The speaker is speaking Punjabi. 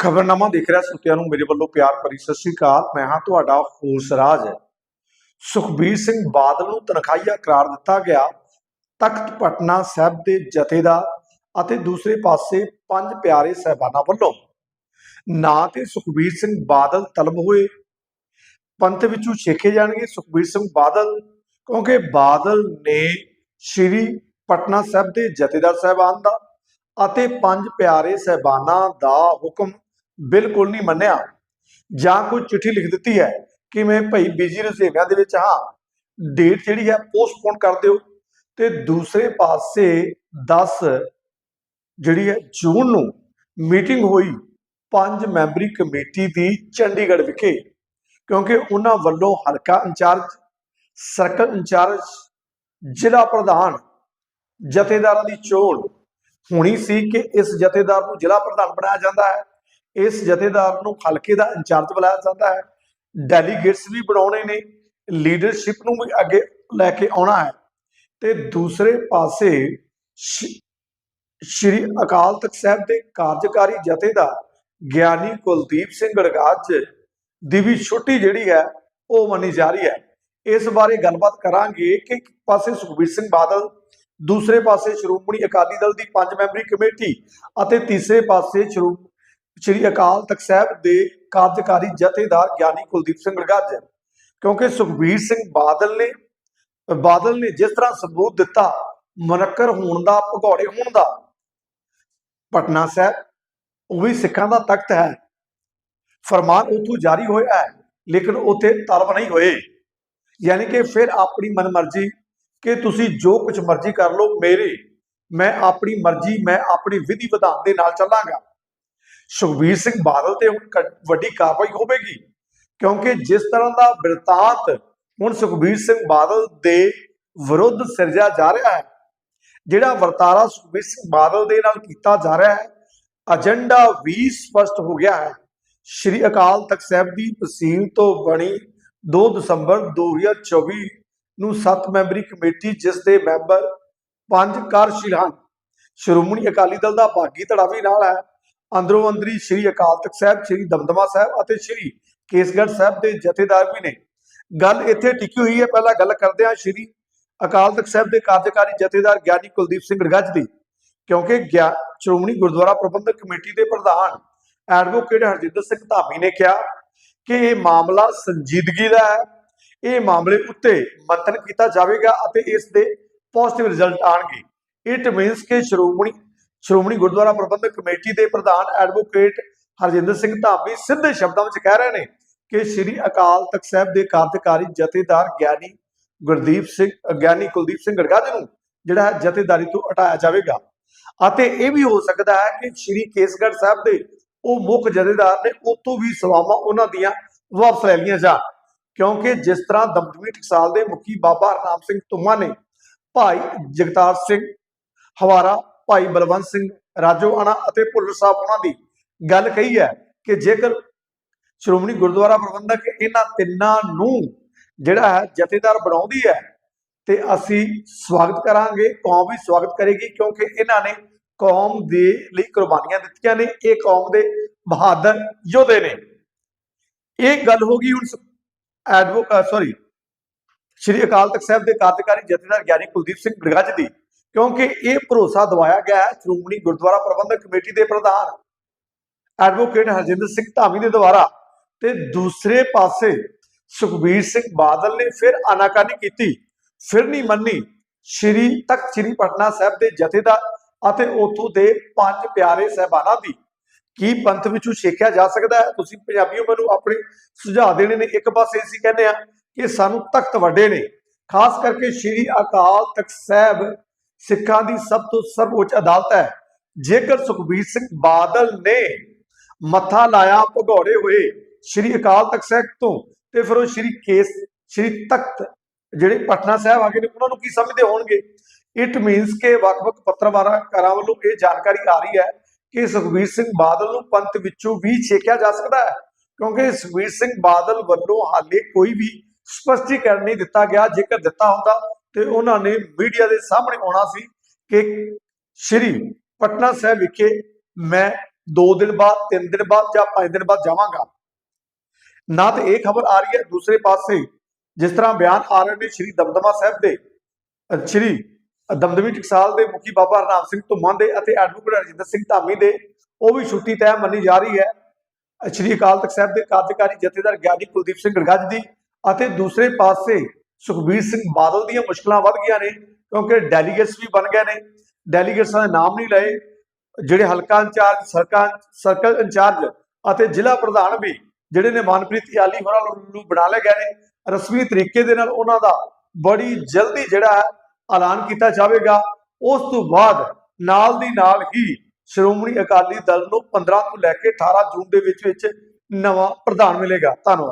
ਖਬਰਨਾਮਾ ਦੇਖ ਰਿਹਾ ਸਰੋਤਿਆਂ ਨੂੰ ਮੇਰੇ ਵੱਲੋਂ ਪਿਆਰ ਭਰੀ ਸਤਿ ਸ੍ਰੀ ਅਕਾਲ। ਮੈਂ ਹਾਂ ਤੁਹਾਡਾ ਹੋਸ ਰਾਜ ਸੁਖਬੀਰ ਸਿੰਘ ਬਾਦਲ ਨੂੰ ਤਨਖਾਹੀਆ ਕਰਾਰ ਦਿੱਤਾ ਗਿਆ। ਤਖਤ ਪਟਨਾ ਸਾਹਿਬ ਦੇ ਜਥੇਦਾਰ ਅਤੇ ਦੂਸਰੇ ਪਾਸੇ ਪੰਜ ਪਿਆਰੇ ਸਹਿਬਾਨਾਂ ਵੱਲੋਂ। ਨਾ ਤੇ ਸੁਖਬੀਰ ਸਿੰਘ ਬਾਦਲ ਤਲਬ ਹੋਏ। ਪੰਥ ਵਿੱਚੋਂ ਛੇਕੇ ਜਾਣਗੇ ਸੁਖਬੀਰ ਸਿੰਘ ਬਾਦਲ, ਕਿਉਂਕਿ ਬਾਦਲ ਨੇ ਸ਼੍ਰੀ ਪਟਨਾ ਸਾਹਿਬ ਦੇ ਜਥੇਦਾਰ ਸਾਹਿਬਾਨ ਦਾ ਅਤੇ ਪੰਜ ਪਿਆਰੇ ਸਹਿਬਾਨਾਂ ਦਾ ਹੁਕਮ ਬਿਲਕੁਲ ਨਹੀਂ ਮੰਨਿਆ। ਜਾਂ ਕੋਈ ਚਿੱਠੀ ਲਿਖ ਦਿੱਤੀ ਹੈ ਕਿ ਮੈਂ ਭਾਈ ਬੀਜੀ ਰੁਝੇਵਿਆਂ ਦੇ ਵਿੱਚ ਹਾਂ। ਡੇਟ ਜਿਹੜੀ ਹੈ ਪੋਸਟਪੋਨ ਕਰ ਦਿਓ। ਤੇ ਦੂਸਰੇ ਪਾਸੇ 10 ਜਿਹੜੀ ਹੈ ਜੂਨ ਨੂੰ ਮੀਟਿੰਗ ਹੋਈ ਪੰਜ ਮੈਂਬਰੀ ਕਮੇਟੀ ਦੀ ਚੰਡੀਗੜ੍ਹ ਵਿਖੇ। ਕਿਉਂਕਿ ਉਹਨਾਂ ਵੱਲੋਂ ਹਲਕਾ ਇੰਚਾਰਜ, ਸਰਕਲ ਇੰਚਾਰਜ, ਜ਼ਿਲ੍ਹਾ ਪ੍ਰਧਾਨ, ਜਥੇਦਾਰਾਂ ਦੀ ਚੋਣ ਹੋਣੀ ਸੀ ਕਿ ਇਸ ਜਥੇਦਾਰ ਨੂੰ ਜ਼ਿਲ੍ਹਾ ਪ੍ਰਧਾਨ ਬਣਾਇਆ ਜਾਂਦਾ ਹੈ। ਇਸ ਜਥੇਦਾਰ ਨੂੰ ਹਲਕੇ ਦਾ ਇੰਚਾਰਜ ਬਣਾਇਆ ਜਾਂਦਾ ਹੈ। ਡੈਲੀਗੇਟਸ ਵੀ ਬਣਾਉਣੇ ਨੇ ਲੀਡਰਸ਼ਿਪ ਨੂੰ ਵੀ ਅੱਗੇ ਲੈ ਕੇ ਆਉਣਾ ਹੈ। ਤੇ ਦੂਸਰੇ ਪਾਸੇ ਸ਼੍ਰੀ- ਅਕਾਲ ਤਖਤ ਸਾਹਿਬ ਦੇ ਕਾਰਜਕਾਰੀ ਜਥੇਦਾਰ ਗਿਆਨੀ ਕੁਲਦੀਪ ਸਿੰਘ ਗੜਗਾਜ ਦੀ ਵੀ ਛੁੱਟੀ ਜਿਹੜੀ ਹੈ, ਉਹ ਮੰਨੀ ਜਾ ਰਹੀ ਹੈ। ਇਸ ਬਾਰੇ ਗੱਲਬਾਤ ਕਰਾਂਗੇ ਕਿ ਇੱਕ ਪਾਸੇ ਸੁਖਬੀਰ ਸਿੰਘ ਬਾਦਲ, ਦੂਸਰੇ ਪਾਸੇ ਸ਼੍ਰੋਮਣੀ ਅਕਾਲੀ ਦਲ ਦੀ ਪੰਜ ਮੈਂਬਰੀ ਕਮੇਟੀ ਅਤੇ ਤੀਸਰੇ ਪਾਸੇ ਸ਼੍ਰੋ ਸ਼੍ਰੀ ਅਕਾਲ ਤਖਤ ਸਾਹਿਬ ਦੇ ਕਾਰਜਕਾਰੀ ਜਥੇਦਾਰ ਗਿਆਨੀ ਕੁਲਦੀਪ ਸਿੰਘ ਗੜਗਾਜ ਕਿਉਂਕਿ ਸੁਖਬੀਰ ਸਿੰਘ ਬਾਦਲ ਨੇ ਬਾਦਲ ਨੇ ਜਿਸ ਤਰ੍ਹਾਂ ਸਬੂਤ ਦਿੱਤਾ, ਮਨਕਰ ਹੋਣ ਦਾ, ਭਗੌੜੇ ਹੋਣ ਦਾ, ਪਟਨਾ ਸਾਹਿਬ, ਉਹ ਵੀ ਸਿੱਖਾਂ ਦਾ ਤਖਤ ਹੈ। ਫਰਮਾਨ ਉਥੋਂ ਜਾਰੀ ਹੋਇਆ ਹੈ, ਲੇਕਿਨ ਉਥੇ ਤਲਬ ਨਹੀਂ ਹੋਏ। ਯਾਨੀ ਕਿ ਫਿਰ ਆਪਣੀ ਮਨਮਰਜ਼ੀ ਕਿ ਤੁਸੀਂ ਜੋ ਕੁਝ ਮਰਜ਼ੀ ਕਰ ਲਓ, ਮੇਰੇ, ਮੈਂ ਆਪਣੀ ਮਰਜ਼ੀ, ਮੈਂ ਆਪਣੀ ਵਿਧੀ ਵਿਧਾਨ ਦੇ ਨਾਲ ਚੱਲਾਂਗਾ। ਸੁਖਬੀਰ ਸਿੰਘ ਬਾਦਲ ਤੇ ਹੁਣ ਵੱਡੀ ਕਾਰਵਾਈ ਹੋਵੇਗੀ। ਕਿਉਂਕਿ ਜਿਸ ਤਰ੍ਹਾਂ ਦਾ ਬਿਰਤਾਂਤ ਹੁਣ ਸੁਖਬੀਰ ਸਿੰਘ ਬਾਦਲ ਦੇ ਵਿਰੁੱਧ ਸਿਰਜਿਆ ਜਾ ਰਿਹਾ ਹੈ, ਜਿਹੜਾ ਵਰਤਾਰਾ ਸੁਖਬੀਰ ਸਿੰਘ ਬਾਦਲ ਦੇ ਨਾਲ ਕੀਤਾ ਜਾ ਰਿਹਾ ਹੈ ਏਜੰਡਾ ਵੀ ਸਪਸ਼ਟ ਹੋ ਗਿਆ ਹੈ। ਸ਼੍ਰੀ ਅਕਾਲ ਤਖਤ ਸਾਹਿਬ ਦੀ ਤਹਿਸੀਲ ਤੋਂ ਬਣੀ 2 ਦਸੰਬਰ 2024 ਨੂੰ 7 ਮੈਂਬਰੀ ਕਮੇਟੀ, ਜਿਸ ਦੇ ਮੈਂਬਰ ਪੰਜ ਕਾਰਜਸ਼ੀਲ ਹਨ। ਸ਼੍ਰੋਮਣੀ ਅਕਾਲੀ ਦਲ ਦਾ ਬਾਗੀ ਧੜਾ ਵੀ ਨਾਲ ਹੈ। ਅੰਦਰੋਂ ਅੰਦਰੀ ਸ਼੍ਰੀ ਅਕਾਲ ਤਖਤ ਸਾਹਿਬ, ਸ਼੍ਰੀ ਦਮਦਮਾ ਸਾਹਿਬ ਅਤੇ ਸ਼੍ਰੀ ਕੇਸਗੜ੍ਹ ਸਾਹਿਬ ਦੇ ਜਥੇਦਾਰ ਵੀ ਨੇ। ਗੱਲ ਇੱਥੇ ਟਿਕੀ ਹੋਈ ਹੈ। ਪਹਿਲਾਂ ਗੱਲ ਕਰਦੇ ਹਾਂ ਸ਼੍ਰੀ ਅਕਾਲ ਤਖਤ ਸਾਹਿਬ ਦੇ ਕਾਰਜਕਾਰੀ ਜਥੇਦਾਰ ਗਿਆਨੀ ਕੁਲਦੀਪ ਸਿੰਘ ਗੜਗੱਜ ਦੀ, ਕਿਉਂਕਿ ਸ਼੍ਰੋਮਣੀ ਗੁਰਦੁਆਰਾ ਪ੍ਰਬੰਧਕ ਕਮੇਟੀ ਦੇ ਪ੍ਰਧਾਨ ਐਡਵੋਕੇਟ ਹਰਜਿੰਦਰ ਸਿੰਘ ਧਾਮੀ ਨੇ ਕਿਹਾ ਕਿ ਇਹ ਮਾਮਲਾ ਸੰਜੀਦਗੀ ਦਾ ਹੈ। ਇਹ ਮਾਮਲੇ ਉੱਤੇ ਮੰਥਨ ਕੀਤਾ ਜਾਵੇਗਾ ਅਤੇ ਇਸ ਦੇ ਪੋਜ਼ਿਟਿਵ ਰਿਜ਼ਲਟ ਆਣਗੇ ਇਟ ਮੀਨਸ ਕਿ ਸ਼੍ਰੋਮਣੀ ਸ਼੍ਰੋਮਣੀ ਗੁਰਦੁਆਰਾ ਪ੍ਰਬੰਧਕ ਕਮੇਟੀ ਦੇ ਪ੍ਰਧਾਨ ਐਡਵੋਕੇਟ ਹਰਜਿੰਦਰ ਸਿੰਘ ਧਾਮੀ ਸਿੱਧੇ ਸ਼ਬਦਾਂ ਵਿੱਚ ਕਹਿ ਰਹੇ ਨੇ ਕਿ ਸ੍ਰੀ ਅਕਾਲ ਤਖਤ ਸਾਹਿਬ ਦੇ ਕਾਰਜਕਾਰੀ ਜਥੇਦਾਰ ਗਿਆਨੀ ਗੁਰਦੀਪ ਸਿੰਘ ਗਿਆਨੀ ਕੁਲਦੀਪ ਸਿੰਘ ਗੜਗੱਜ ਨੂੰ ਜਿਹੜਾ ਹੈ ਜਥੇਦਾਰੀ ਤੋਂ ਹਟਾਇਆ ਜਾਵੇਗਾ। ਅਤੇ ਇਹ ਵੀ ਹੋ ਸਕਦਾ ਹੈ ਕਿ ਸ੍ਰੀ ਕੇਸਗੜ੍ਹ ਸਾਹਿਬ ਦੇ ਉਹ ਮੁੱਖ ਜਥੇਦਾਰ ਨੇ ਉਤੋਂ ਵੀ ਸਵਾਵਾਂ ਉਹਨਾਂ ਦੀਆਂ ਵਾਪਸ ਲੈ ਲਈਆਂ ਜਾਣ। ਕਿਉਂਕਿ ਜਿਸ ਤਰ੍ਹਾਂ ਦਮਦਮੀ ਟਕਸਾਲ ਦੇ ਮੁਖੀ ਬਾਬਾ ਹਰਨਾਮ ਸਿੰਘ ਤੁਮਾ ਨੇ ਭਾਈ ਜਗਤਾਰ ਸਿੰਘ ਹਵਾਰਾ ਭਾਈ ਬਲਵੰਤ ਸਿੰਘ ਰਾਜੋਆਣਾ ਅਤੇ ਭੁੱਲਰ ਸਾਹਿਬ ਉਹਨਾਂ ਦੀ ਗੱਲ ਕਹੀ ਹੈ ਕਿ ਜੇਕਰ ਸ਼੍ਰੋਮਣੀ ਗੁਰਦੁਆਰਾ ਪ੍ਰਬੰਧਕ ਇਹਨਾਂ ਤਿੰਨਾਂ ਨੂੰ ਜਿਹੜਾ ਹੈ ਜਥੇਦਾਰ ਬਣਾਉਂਦੀ ਹੈ, ਤੇ ਅਸੀਂ ਸਵਾਗਤ ਕਰਾਂਗੇ, ਕੌਮ ਵੀ ਸਵਾਗਤ ਕਰੇਗੀ, ਕਿਉਂਕਿ ਇਹਨਾਂ ਨੇ ਕੌਮ ਦੇ ਲਈ ਕੁਰਬਾਨੀਆਂ ਦਿੱਤੀਆਂ ਨੇ, ਇਹ ਕੌਮ ਦੇ ਬਹਾਦਰ ਯੋਧੇ ਨੇ। ਇਹ ਗੱਲ ਹੋ ਗਈ ਹੁਣ ਐਡਵੋ ਸੌਰੀ ਸ਼੍ਰੀ ਅਕਾਲ ਤਖਤ ਸਾਹਿਬ ਦੇ ਕਾਰਜਕਾਰੀ ਜਥੇਦਾਰ ਗਿਆਨੀ ਕੁਲਦੀਪ ਸਿੰਘ ਗੜਗੱਜ ਦੀ। ਕਿਉਂਕਿ ਇਹ ਭਰੋਸਾ ਦਵਾਇਆ ਗਿਆ ਹੈ ਸ਼੍ਰੋਮਣੀ ਗੁਰਦੁਆਰਾ ਪ੍ਰਬੰਧਕ ਕਮੇਟੀ ਦੇ ਪ੍ਰਧਾਨ ਐਡਵੋਕੇਟ ਹਰਜਿੰਦਰ ਸਿੰਘ ਧਾਮੀ ਦੇ ਦੁਆਰਾ ਤੇ ਦੂਸਰੇ ਪਾਸੇ ਸੁਖਬੀਰ ਸਿੰਘ ਬਾਦਲ ਨੇ ਫਿਰ ਆਨਾਕਾਨੀ ਕੀਤੀ, ਫਿਰ ਨਹੀਂ ਮੰਨੀ। ਸ਼੍ਰੀ ਤਖਤ ਸ਼੍ਰੀ ਪਟਨਾ ਸਾਹਿਬ ਦੇ ਜਥੇਦਾਰ ਅਤੇ ਉਥੋਂ ਦੇ ਪੰਜ ਪਿਆਰੇ ਸਹਿਬਾਨਾਂ ਦੀ ਕੀ ਪੰਥ ਵਿੱਚੋਂ ਛੇਕਿਆ ਜਾ ਸਕਦਾ ਹੈ? ਤੁਸੀਂ ਪੰਜਾਬੀਓ ਮੈਨੂੰ ਆਪਣੇ ਸੁਝਾਅ ਦੇਣੇ ਨੇ। ਇੱਕ ਪਾਸੇ ਅਸੀਂ ਕਹਿੰਦੇ ਆ ਕਿ ਸਾਨੂੰ ਤਖਤ ਵੱਡੇ ਨੇ। ਖਾਸ ਕਰਕੇ ਸ਼੍ਰੀ ਅਕਾਲ ਤਖਤ ਸਾਹਿਬ ਸਿੱਖਾਂ ਦੀ ਸਭ ਤੋਂ ਸਰਵਉੱਚ ਅਦਾਲਤ ਹੈ। ਜੇਕਰ ਸੁਖਬੀਰ ਸਿੰਘ ਬਾਦਲ ਨੇ ਮੱਥਾ ਲਾਇਆ ਭਗੌੜੇ ਹੋਏ ਸ਼੍ਰੀ ਅਕਾਲ ਤਖਤ ਸਾਹਿਬ ਤੋਂ, ਤੇ ਫਿਰ ਉਹ ਸ਼੍ਰੀ ਕੇਸ, ਸ਼੍ਰੀ ਤਖਤ ਜਿਹੜੇ ਪਟਨਾ ਸਾਹਿਬ ਆ ਗਏ ਨੇ, ਉਹਨਾਂ ਨੂੰ ਕੀ ਸਮਝਦੇ ਹੋਣਗੇ? ਇਟ ਮੀਨਸ ਕਿ ਵੱਖ-ਵੱਖ ਪੱਤਰਕਾਰਾਂ ਵੱਲੋਂ ਇਹ ਜਾਣਕਾਰੀ ਆ ਰਹੀ ਹੈ ਕਿ ਸੁਖਬੀਰ ਸਿੰਘ ਬਾਦਲ ਨੂੰ ਪੰਥ ਵਿੱਚੋਂ ਵੀ ਛੇਕਿਆ ਜਾ ਸਕਦਾ ਹੈ। ਕਿਉਂਕਿ ਸੁਖਬੀਰ ਸਿੰਘ ਬਾਦਲ ਵੱਲੋਂ ਹਾਲੇ ਕੋਈ ਵੀ ਸਪਸ਼ਟੀਕਰਨ ਨਹੀਂ ਦਿੱਤਾ ਗਿਆ। ਜੇਕਰ ਦਿੱਤਾ ਹੁੰਦਾ ਤੇ ਉਹਨਾਂ ਨੇ ਮੀਡੀਆ ਦੇ ਸਾਹਮਣੇ ਆਉਣਾ ਸੀ ਕਿ ਸ਼੍ਰੀ ਪਟਨਾ ਸਾਹਿਬ ਵਿਖੇ ਮੈਂ 2 ਦਿਨ ਬਾਅਦ 3 ਦਿਨ ਬਾਅਦ ਜਾਂ 5 ਦਿਨ ਬਾਅਦ ਜਾਵਾਂਗਾ। ਨਾ ਤੇ ਇਹ ਖਬਰ ਆ ਰਹੀ ਹੈ, ਦੂਸਰੇ ਪਾਸੇ ਜਿਸ ਤਰ੍ਹਾਂ ਬਿਆਨ ਆ ਰਹੇ ਨੇ ਸ਼੍ਰੀ ਦਮਦਮਾ ਸਾਹਿਬ ਦੇ ਸ਼੍ਰੀ ਦਮਦਮੀ ਟਕਸਾਲ ਦੇ ਮੁਖੀ ਬਾਬਾ ਹਰਨਾਮ ਸਿੰਘ ਧੁੰਮਾ ਦੇ ਅਤੇ ਐਡਵੋਕੇਟ ਰਜਿੰਦਰ ਸਿੰਘ ਧਾਮੀ ਦੇ, ਉਹ ਵੀ ਛੁੱਟੀ ਤੈਅ ਮੰਨੀ ਜਾ ਰਹੀ ਹੈ। ਸ਼੍ਰੀ ਅਕਾਲ ਤਖਤ ਸਾਹਿਬ ਦੇ ਕਾਰਜਕਾਰੀ ਜਥੇਦਾਰ ਗਿਆਨੀ ਕੁਲਦੀਪ ਸਿੰਘ ਗੜਗੱਜ ਦੀ ਅਤੇ ਦੂਸਰੇ ਪਾਸੇ ਸੁਖਬੀਰ ਸਿੰਘ ਬਾਦਲ ਦੀਆਂ ਮੁਸ਼ਕਲਾਂ ਵੱਧ ਗਈਆਂ ਨੇ, ਕਿਉਂਕਿ ਡੈਲੀਗੇਟਸ ਵੀ ਬਣ ਗਏ ਨੇ ਡੈਲੀਗੇਟਸਾਂ ਦੇ ਨਾਮ ਨਹੀਂ ਲਏ, ਜਿਹੜੇ ਹਲਕਾ ਇੰਚਾਰਜ ਸਰਕਲ ਸਰਕਲ ਇੰਚਾਰਜ ਅਤੇ ਜ਼ਿਲ੍ਹਾ ਪ੍ਰਧਾਨ ਵੀ ਜਿਹੜੇ ਨੇ ਮਨਪ੍ਰੀਤ ਯਾਲੀ ਹੋਰਾਂ ਨੂੰ ਬਣਾ ਲਏ ਗਏ ਨੇ। ਰਸਮੀ ਤਰੀਕੇ ਦੇ ਨਾਲ ਉਹਨਾਂ ਦਾ ਬੜੀ ਜਲਦੀ ਜਿਹੜਾ ਹੈ ਐਲਾਨ ਕੀਤਾ ਜਾਵੇਗਾ। ਉਸ ਤੋਂ ਬਾਅਦ ਨਾਲ ਦੀ ਨਾਲ ਹੀ ਸ਼੍ਰੋਮਣੀ ਅਕਾਲੀ ਦਲ ਨੂੰ 15 ਤੋਂ ਲੈ ਕੇ 18 ਜੂਨ ਦੇ ਵਿੱਚ ਵਿੱਚ ਨਵਾਂ ਪ੍ਰਧਾਨ ਮਿਲੇਗਾ। ਧੰਨਵਾਦ।